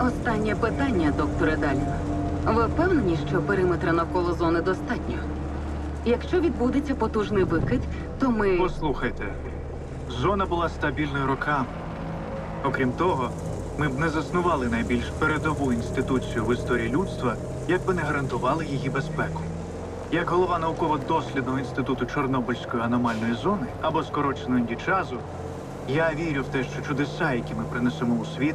Останнє питання, докторе Далін. Ви впевнені, що периметра навколо зони достатньо? Якщо відбудеться потужний викид, то ми. Послухайте, зона була стабільною роками. Окрім того, ми б не заснували найбільш передову інституцію в історії людства, якби не гарантували її безпеку. Як голова науково-дослідного інституту Чорнобильської аномальної зони або скорочено індічазу, я вірю в те, що чудеса, які ми принесемо у світ,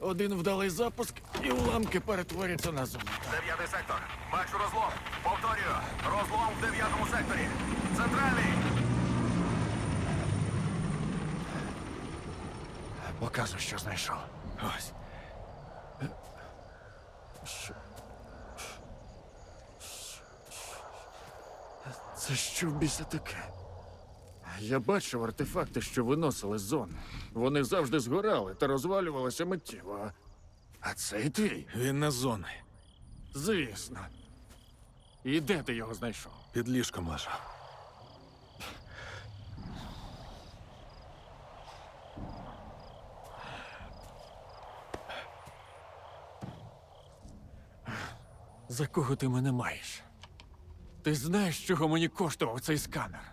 Один вдалий запуск і уламки перетворяться на золото. Дев'ятий сектор. Бачу розлом. Повторюю. Розлом в дев'ятому секторі. Центральний. Показуй, що знайшов. Ось. Це що в біса таке? Я бачив артефакти, що виносили з зони. Вони завжди згорали та розвалювалися миттєво. А цей твій? Він на зони. Звісно. І де ти його знайшов? Під ліжком лежав. За кого ти мене маєш? Ти знаєш, чого мені коштував цей сканер?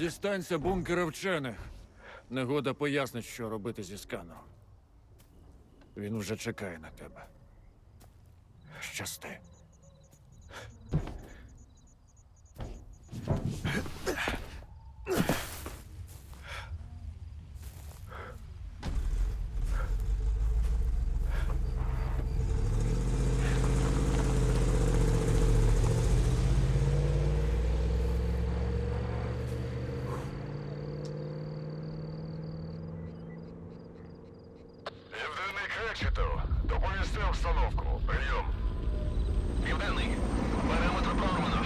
Дістанься бункера вчених. Негода пояснить, що робити зі сканером. Він вже чекає на тебе. Щасти. Кречету, доповісти обстановку. Прийом. Південний. Периметр прорвано.